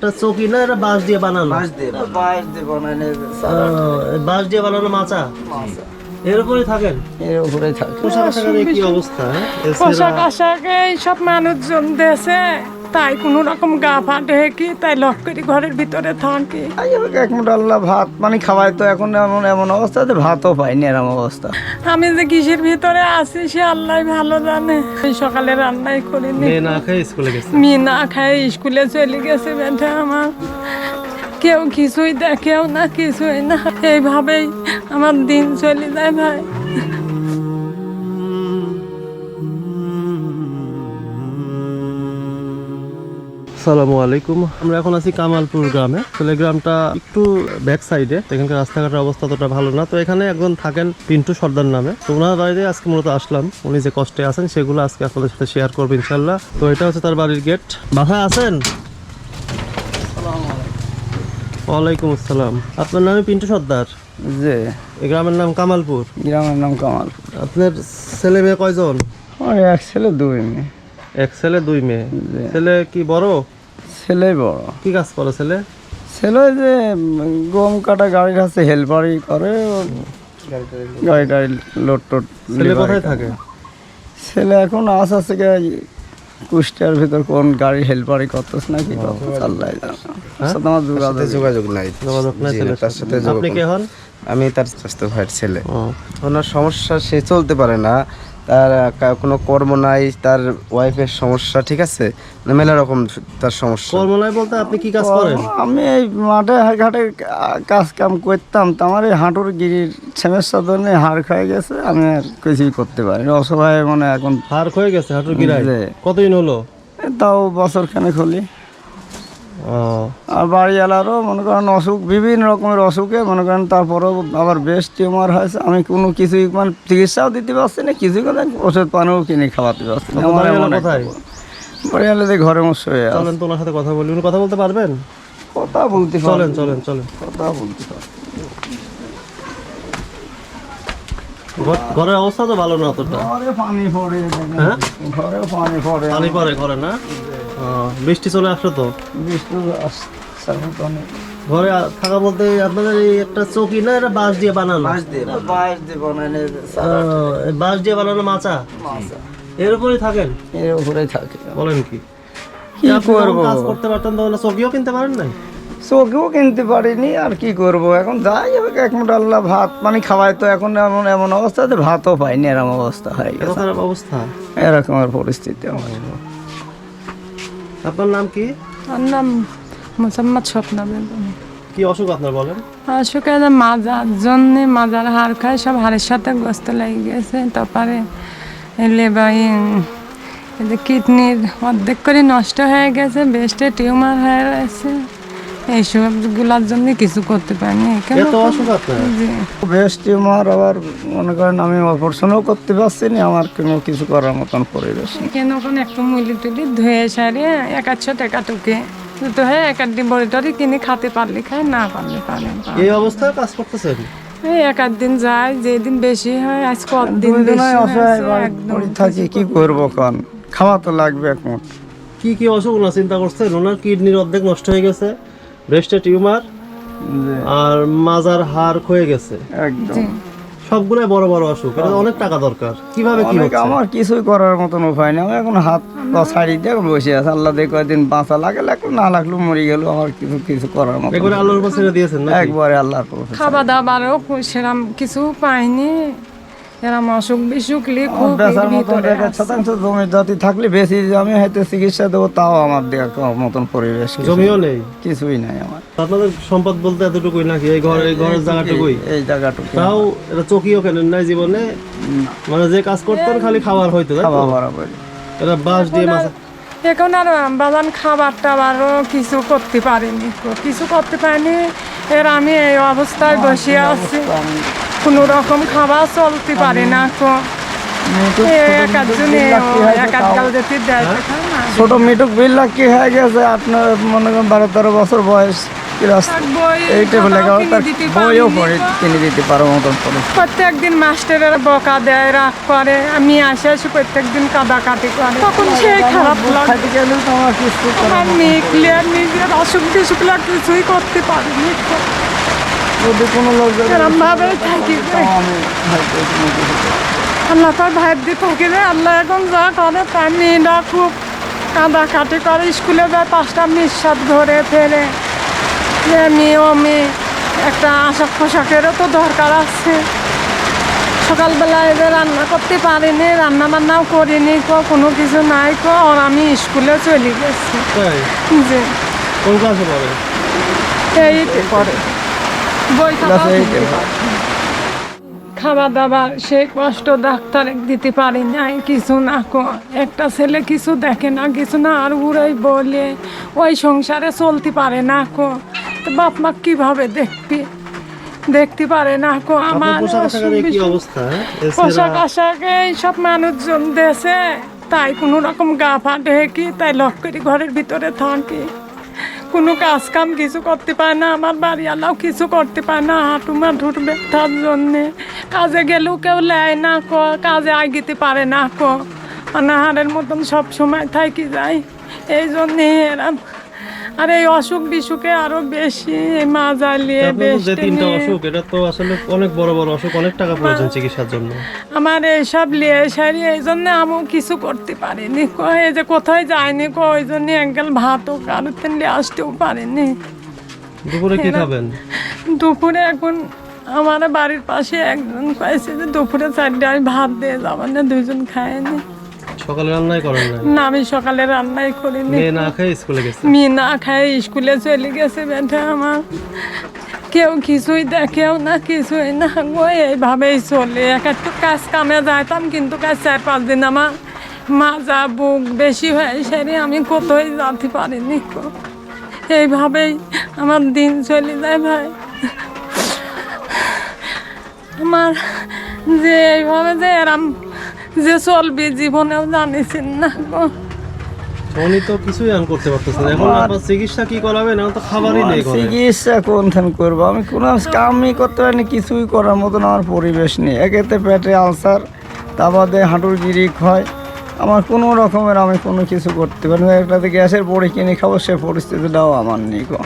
একটা চকি না এটা বাঁশ দিয়ে বানানো? বাঁশ দিয়ে বাঁশ দিয়ে বানানো এই বাঁশ দিয়ে বানানো মাচা? এর উপরে থাকেন? এর উপরে থাকে পোশাক আশাকের এই কি অবস্থা হ্যাঁ? পোশাক। আশাক সব মানুষজন দেশে তাই কোনো রকম গা ফাটে কি তাই লক করে ঘরের ভিতরে থাকি। এক মুঠ আল্লাহ ভাত পানি খাওয়াই তো এখন এমন এমন অবস্থা যে ভাতও পাইনি এরম অবস্থা। আমি যে কিসের ভিতরে আছি সে আল্লাহ ভালো জানে। এই সকালে রান্নাই করিনি। না খেয়ে স্কুলে গেছে? মি না খাই স্কুলে চলে গেছে বেটা আমার। কেউ কিছুই দেখেও না কিছুই না। এইভাবেই আমার দিন চলে যায় ভাই। সালামু আলাইকুম। আমরা এখন আছি কামালপুর গ্রামে। আসলে গ্রামটা একটু ব্যাক সাইডে এখানকার রাস্তাঘাটের অবস্থা ততটা ভালো না। তো এখানে একজন থাকেন পিন্টু সর্দার নামে। তো ওনার বাড়িতে আজকে মূলত আসলাম। উনি যে কষ্টে আছেন সেগুলো আজকে আপনাদের সাথে শেয়ার করব ইনশাল্লাহ তো এটা হচ্ছে তার বাড়ির গেট বাসায় আছেন? ওয়ালাইকুম আসসালাম। আপনার নামে পিন্টু সর্দার? যে এই গ্রামের নাম কামালপুর। গ্রামের নাম কামাল আপনার ছেলে মেয়ে কয়জন? এক ছেলে দুই মেয়ে। এক ছেলে দুই মেয়ে। ছেলে কি বড়? ছেলে বড়। কি কাজ করে ছেলে? ছেলে যে গম কাটা গাড়ির কাছে হেল্পারই করে গাড়ি টাড়ি লোড টোড ছেলে কোথায় থাকে? ছেলে এখন আস আছে কুষ্টিয়ার ভিতর কোন গাড়ি হেল্পারই করতেছ নাকি কত চাল্লাই জানা সাথে আমার যোগাযোগ যোগাযোগ নাই। যোগাযোগ নাই তার সাথে আপনি কে হন? আমি তার স্বাস্থ্য ভাইয়ের ছেলে। ওনার সমস্যা সে চলতে পারে না। তার কোনো কর্ম নাই তার ওয়াইফের সমস্যা ঠিক আছে? মানে মেলা রকম তার সমস্যা। কর্মলয় বলতে আপনি কি কাজ করেন? আমি এই মাঠে ঘাটে কাজ কাম করতাম। তো আমার এই হাঁটুর গিরির সমস্যার জন্য হাড় খেয়ে গেছে আমি আর কিছুই করতে পারি। অসহায় মানে এখন হার হয়ে গেছে হাঁটুর গিরায়? কতদিন হলো? তাও বছর খানে খুলি আর বাড়িওয়ালারও মনে করেন অসুখ বিভিন্ন রকমের অসুখে মনে করেন তারপরেও আবার বেশ টিউমার হয়েছে। আমি কোনো কিছুই মানে চিকিৎসাও দিতে পারছি না কিছুই করে ওষুধ পানিও কিনে খাওয়াতে পারছি না। আমার এমন কোথায়? বাড়িওয়ালাদের ঘরে মশ হয়ে চলেন তো ওনার সাথে কথা বলি। উনি কথা বলতে পারবেন? কথা বলতে চলেন চলেন চলেন। কথা বলতে পারেন ঘরের অবস্থা তো ভালো না অতটা। ঘরে পানি পড়ে হ্যাঁ? ঘরে পানি পড়ে। পানি পরে ঘরে না? বৃষ্টি চলে আসলো তো? বৃষ্টি আসছে তো অনেক। ঘরে থাকা বলতে আপনাদের এই একটা চকি না এটা বাঁশ দিয়ে বানানো? বাঁশ দিয়ে বাঁশ দিয়ে বানানো বাঁশ দিয়ে বানানো মাচা? এর উপরেই থাকেন? এর উপরে থাকে। বলেন কি। কাজ করতে পারতেন তাহলে চকিও কিনতে পারেন নাই? চোখেও কিনতে পারিনি আর কি করব? এখন যাই হোক এক মুঠ আল্লাহ ভাত পানি খাওয়াই তো এখন এমন এমন অবস্থা যে ভাতও পাইনি এরকম অবস্থা হয়ে এত গেছে। খারাপ অবস্থা? এরকমের পরিস্থিতি আমার। আপনার নাম কি? আমার নাম মোসাম্মদ স্বপ্ন বেগম। কি অসুখ আপনার বলেন? অসুখে যে মাজার জন্য মাজার হাড় খায় সব হাড়ের সাথে গ্রস্ত লেগে গেছে তারপরে লেবাই কিডনির অর্ধেক করে নষ্ট হয়ে গেছে বেস্টে টিউমার হয়ে রয়েছে এইসবগুলার জন্য কিছু করতে পারিনি বেশ টিউমার আবার মনে করেন আমি অপারেশনও করতে পারছি না আমার কোনো কিছু করার মতন পরিবেশ। কেন কোন একটু মুলি টুলি ধুয়ে সারিয়ে এক আধশো টাকা টুকে তো হ্যাঁ এক আধ দিন বড়ি কিনে খাতে পারলে খায় না পারলে পারে এই অবস্থায় কাজ করতেছেন এই এক আধ দিন যায় যেদিন বেশি হয় আজ কদিন দুই দিন বেশি অসহায় হয়েছে, বাড়ি থাকি কি করব কারণ খাওয়া তো লাগবে এখন। কি কি অসুখ না চিন্তা করছেন? ওনার কিডনির অর্ধেক নষ্ট হয়ে গেছে। ব্রেস্টে টিউমার আর মাজার হাড় ক্ষয়ে গেছে। একদম। সবগুলাই বড় বড় অসুখ এটা অনেক টাকা দরকার। কীভাবে কি হচ্ছে? আমার কিছুই করার মতন উপায় নেই। এখন হাত পা ছাড়ি দিয়ে এখন বসে আছে। আল্লাহ দিয়ে কয়েকদিন বাঁচা লাগে লাগল না লাগল মরে গেল। আমার কিছু কিছু করার মতো একবারে আল্লাহর উপর ছেড়ে দিয়েছেন না একবারে আল্লাহর প্রফেসর খাওয়া দাওয়ারও সেরাম কিছু পাইনি। এরম অসুখ বিসুখ বেচার মতন এক শতাংশ জমি জাতি থাকলে বেশি আমি হয়তো চিকিৎসা দেবো তাও আমার দেওয়ার মতন পরিবেশ জমিও নেই? কিছুই নাই আমার। আপনাদের সম্পদ বলতে এতটুকুই নাকি? এই ঘর এই ঘরের জায়গাটুকুই? এই জায়গাটুকু তাও এটা চকিও কেনেন নাই জীবনে? মানে যে কাজ করতেন খালি খাবার হইতো খাওয়া বরাবর এটা বাঁশ দিয়ে মাছ এখন আর বাজান খাবার টাবারও কিছু করতে পারিনি কিছু করতে পারিনি। এর আমি এই অবস্থায় বসে আছি। কোনো রকম খাবার চলতে পারি না তো। ছোট মিটুক বিল্লা কি হয়ে? গেছে? আপনার মনে করেন বারো তেরো বছর বয়স ক্লাস আর বই এইটা বলে খাতাও কিনে তার দিতে বইও পারিনি পড়ে তো। কিনে দিতে পারো মতন পড়ে মাস্টারের বকা দেয় রাগ করে। আমি আসে আসে প্রত্যেক দিন কাটি করে। তখন খারাপ লাগে। আমার মেয়ে নিজের অসুখ শিশুগুলো কিছুই করতে পারিনি যদি কোনো লোক থাকি করতে আল্লাহ তার ভাইয়ের দিয়ে থাকি আল্লাহ এখন যা করে তাই মেয়েরা খুব কাঁদাকাটি করে। স্কুলে যায় পাঁচটা নিঃশ্বাস ধরে ফেরে যে মেয়ে ও মেয়ে একটা আশাক পোশাকেরও তো দরকার আছে। সকালবেলা এদের রান্না করতে পারিনি রান্না বান্নাও করিনি কো কোনো কিছু নাই কো আর আমি স্কুলে চলে গেছি। যে কোন ক্লাসে পড়ে? এই করে বই খাওয়া দাবার সে কষ্ট ডাক্তার দিতে পারি নাই কিছু না কো। একটা ছেলে কিছু দেখে না কিছু না আর উড়াই বলে ওই সংসারে চলতে পারে না কো। তো বাপ মা কীভাবে দেখবি? দেখতে পারে না কো। আমার হ্যাঁ? পোশাক আশাকে সব মানুষজন দেশে তাই কোনো রকম গা ফাটে কি? তাই লক করে ঘরের ভিতরে থাকি। কোনো কাজ কাম কিছু করতে পায় না, আমার বাড়িওয়ালাও কিছু করতে পায় না, হাঁটু মাঠুর ব্যথার জন্যে। কাজে গেলেও কেউ লেয় না ক, কাজে আগিতে পারে না ক। অনাহারের মতন সব সময় থাকি যায় এই জন্যে এরম আর এই অসুখ বিসুখে আরও বেশি মাজা নিয়ে যে তিনটা অসুখ এটা তো আসলে অনেক বড় বড় অসুখ অনেক টাকা প্রয়োজন চিকিৎসার জন্য। আমার এইসব লিয়ে সারি এই জন্য আমিও কিছু করতে পারিনি। কো এই যে কোথায় যায়নি কো ওই জন্য একগাল ভাতও কারোতে নিয়ে আসতেও পারিনি। দুপুরে কি খাবেন? দুপুরে এখন আমার বাড়ির পাশে একজন কয়েছে যে দুপুরে চারটে আমি ভাত দিয়ে যাব না দুজন খায়নি। সকালে রান্নাই করেন না না আমি সকালে রান্নাই করিনি। মেয়ে না খেয়ে স্কুলে গেছে? মি না খায় স্কুলে চলে গেছে বেটা আমার। কেউ কিছুই দেখেও না কিছুই না গো এইভাবেই চলে। এক একটু কাজ কামে যাইতাম কিন্তু কাজ চার পাঁচ দিন আমার মাজা বুক বেশি হয়ে সেরে আমি কোথায় যেতে পারিনি এইভাবেই আমার দিন চলে যায় ভাই। আমার যে এইভাবে যে এরম যে চলবে জীবনেও জানিছেন না গো। উনি তো কিছুই আন করতে পারতেছেন এখন আপনার চিকিৎসা কি করাবেন এখন তো খাবারই নেই ঘরে। চিকিৎসা কোনখান করব? আমি কোনো কামই করতে পারিনি কিছুই করার মতন আমার পরিবেশ নেই। একেতে পেটে আলসার তা বাদে হাঁটুর গিরিক হয়। আমার কোনো রকমের আমি কোনো কিছু করতে পারি না। একটাতে গ্যাসের পড়ে কিনে খাব সে পরিস্থিতিটাও আমার নেই গো।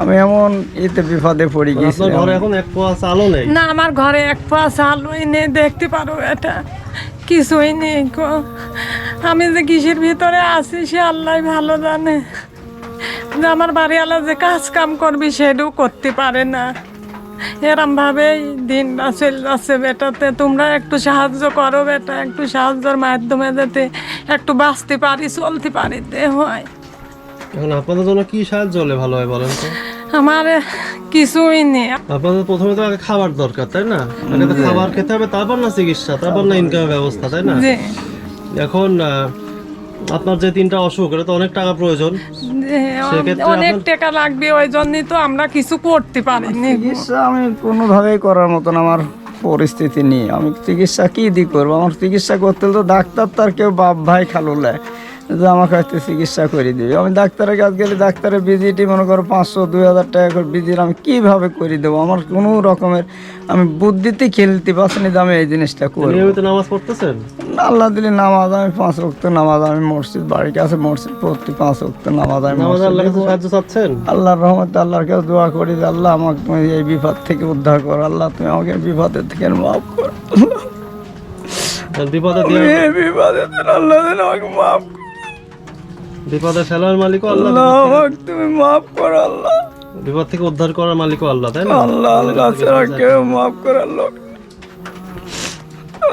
আমি এমন এতে বিপদে পড়ে গেছি ঘরে এখন এক পোয়া চালও নেই। না আমার ঘরে এক পাশ আলোই নেই দেখতে পারো এটা। কিছুই নেই আমি যে কিসের ভিতরে আছি, সে আল্লাহ ভালো জানে। যে আমার বাড়িওয়ালা যে কাজ কাম করবি, সেটাও করতে পারে না। এরম ভাবেই দিনটা চলে যাচ্ছে বেটাতে, তোমরা একটু সাহায্য করো বেটা, একটু সাহায্যের মাধ্যমে যাতে একটু বাঁচতে পারি, চলতে পারি হয়। এখন আপনাদের জন্য কি সাহায্য হলে ভালো হয় বলেন তো? আমার কিছুই নেই। আপনাদের প্রথমে তো আগে খাবার দরকার তাই না? আগে তো খাবার খেতে হবে তারপর না চিকিৎসা তারপর না ইনকামের ব্যবস্থা তাই না? এখন আপনার যে তিনটা অসুখ এটা তো অনেক টাকা প্রয়োজন। অনেক টাকা লাগবে ওই জন্যই তো আমরা কিছু করতে পারিনি। চিকিৎসা আমি কোনোভাবেই করার মতন আমার পরিস্থিতি নেই। আমি চিকিৎসা কী দিয়ে করব? আমার চিকিৎসা করতে হলে তো ডাক্তার তার কেউ বাপ ভাই খালুলে। যে আমাকে হয়তো চিকিৎসা করে দিবে। আমি ডাক্তারের কাছে গেলে ডাক্তারের ভিজিটি মনে করো পাঁচশো দুই হাজার টাকা করে ভিজিট আমি কীভাবে করে দেবো? আমার কোনো রকমের আমি বুদ্ধিতে খেলতে পারছি না যে আমি এই জিনিসটা করি নিয়মিত নামাজ পড়তেছেন? আল্লাহ দিলে নামাজ আমি পাঁচ ওক্ত নামাজ আমি মসজিদ বাড়ির কাছে মসজিদ পড়তে পাঁচ ওক্ত নামাজ আমি আল্লাহর রহমতে আল্লাহর কাছে দোয়া করি যে আল্লাহ আমাকে তুমি এই বিপদ থেকে উদ্ধার করো। আল্লাহ তুমি আমাকে বিপদের থেকে মাফ করো। বিপদে এই বিপদে আল্লাহ আমাকে মাফ করো বিপদে ফেলার মালিকও আল্লাহ আল্লাহ আমাকে তুমি মাফ করো আল্লাহ। বিপদ থেকে উদ্ধার করার মালিকও আল্লাহ তাই না? আল্লাহ আল্লাহ ছাড়া কেউ মাফ করে আল্লাহ।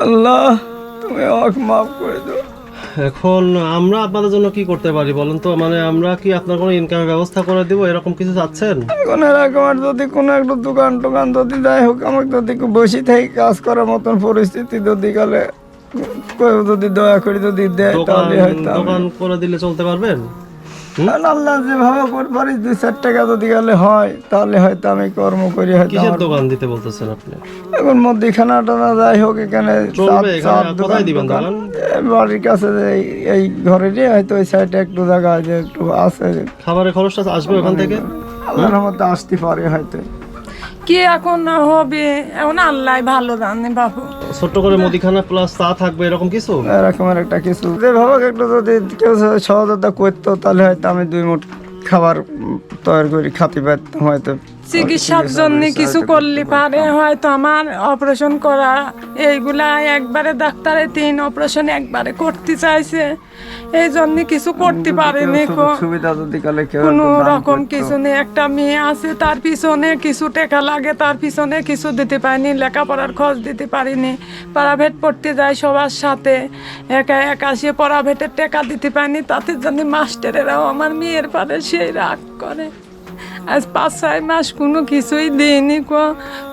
আল্লাহ তুমি আমাকে মাফ করে দাও। এখন আমরা আপনাদের জন্য কি করতে পারি বলেন তো? মানে আমরা কি আপনার কোনো ইনকামের ব্যবস্থা করে দিব? এরকম কিছু চাচ্ছেন? এখন এরকম আর যদি কোনো একটা দোকান টোকান যদি যাই হোক আমাকে যদি বসে থেকে কাজ করার মতন পরিস্থিতি যদি গেলে যদি দয়া করে যদি দেয় তাহলে হয়তো দোকান করে দিলে চলতে পারবেন? আল্লাহ যেভাবে করে দুই চার টাকা যদি গেলে হয় তাহলে হয়তো আমি কর্ম করি হয়তো কিসের দোকান দিতে বলতেছেন আপনি? এখন মুদিখানা টানা যাই হোক এখানে কোথায় দিবেন। বাড়ির কাছে এই- ঘরেরই হয়তো ওই সাইডে একটু জায়গা আছে একটু আছে। খাবারের খরচটা আসবে ওখান থেকে? আল্লাহর মধ্যে আসতে পারে হয়তো। কি এখন হবে? এখন আল্লাহ ভালো জানে বাবু ছোট্ট করে মুদিখানা প্লাস চা থাকবে এরকম কিছু? এরকমের একটা কিছু। যে ভাবক একটু যদি কেউ সহযোগিতা করতো তাহলে হয়তো আমি দুই মুঠ খাবার তৈরি করে খাতি পারতাম হয়তো চিকিৎসার জন্য কিছু করলে পারে হয়তো আমার অপারেশন করা এইগুলা একবারে ডাক্তারে তিন অপারেশন একবারে করতে চাইছে। এই জন্য কিছু করতে পারেনি কোনো রকম কিছু নেই একটা মেয়ে আছে তার পিছনে কিছু টাকা লাগে তার পিছনে কিছু দিতে পারিনি লেখাপড়ার খরচ দিতে পারিনি প্রাইভেট পড়তে যায় সবার সাথে একা একা সে প্রাইভেটের টাকা দিতে পারিনি তাতে জন্য মাস্টারেরাও আমার মেয়ের পারে সেই রাগ করে। আজ পাঁচ ছয় মাস কোনো কিছুই দিইনি কো।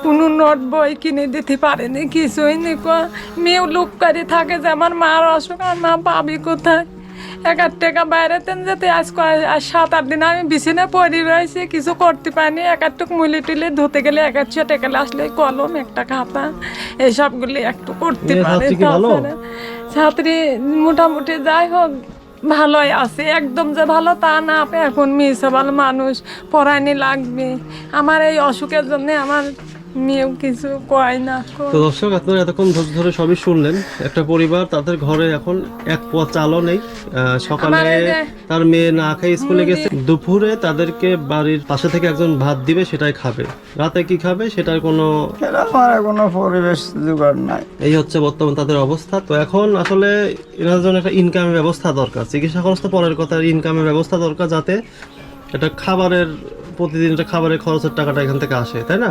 কোনো নোট বই কিনে দিতে পারেনি কিছুই নি কো। মেয়েও লুক করে থাকে যে আমার মার অসুখ আর মা পাবি কোথায়? এক আধ টাকা বাইরে তেন যেতে আজ আজ সাত আট দিন আমি বিছানে পড়ে রয়েছি কিছু করতে পারিনি। এক আধটুক মুলি টুলে ধুতে গেলে এক আধশো টাকা আসলে কলম একটা খাতা এইসবগুলি একটু করতে পারে ছাত্রী মোটামুটি যাই হোক ভালোই আছে, একদম যে ভালো তা না এখন মিস ভালো মানুষ পড়ায়নি লাগবে। আমার এই অসুখের জন্য আমার মেয়েও কিছু কয় না তো দর্শক আপনারা এতক্ষণ ধৈর্য ধরে সবই শুনলেন। একটা পরিবার তাদের ঘরে এখন এক পোয়া চালও নেই। সকালে তার মেয়ে না খেয়ে স্কুলে গেছে। দুপুরে তাদেরকে বাড়ির পাশে থেকে একজন ভাত দিবে সেটাই খাবে। রাতে কি খাবে সেটার কোনো কোনো পরিবেশ জোগাড় নাই। এই হচ্ছে বর্তমান তাদের অবস্থা। তো এখন আসলে এনার জন্য একটা ইনকামের ব্যবস্থা দরকার। চিকিৎসা খরচ তো পরের কথা ইনকামের ব্যবস্থা দরকার যাতে এটা খাবারের প্রতিদিন এটা খাবারের খরচের টাকাটা এখান থেকে আসে তাই না?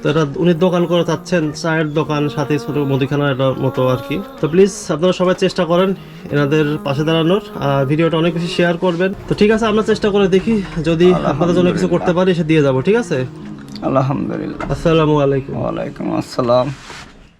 তো এটা উনি দোকান করে চাচ্ছেন চায়ের দোকান সাথে ছোট মুদিখানার এটা মতো আর কি। তো প্লিজ আপনারা সবাই চেষ্টা করেন এনাদের পাশে দাঁড়ানোর আর ভিডিওটা অনেক বেশি শেয়ার করবেন। তো ঠিক আছে আমরা চেষ্টা করে দেখি যদি আপনাদের জন্য কিছু করতে পারি সে দিয়ে যাব ঠিক আছে? আলহামদুলিল্লাহ। আসসালামু আলাইকুম। ওয়ালাইকুম আসসালাম।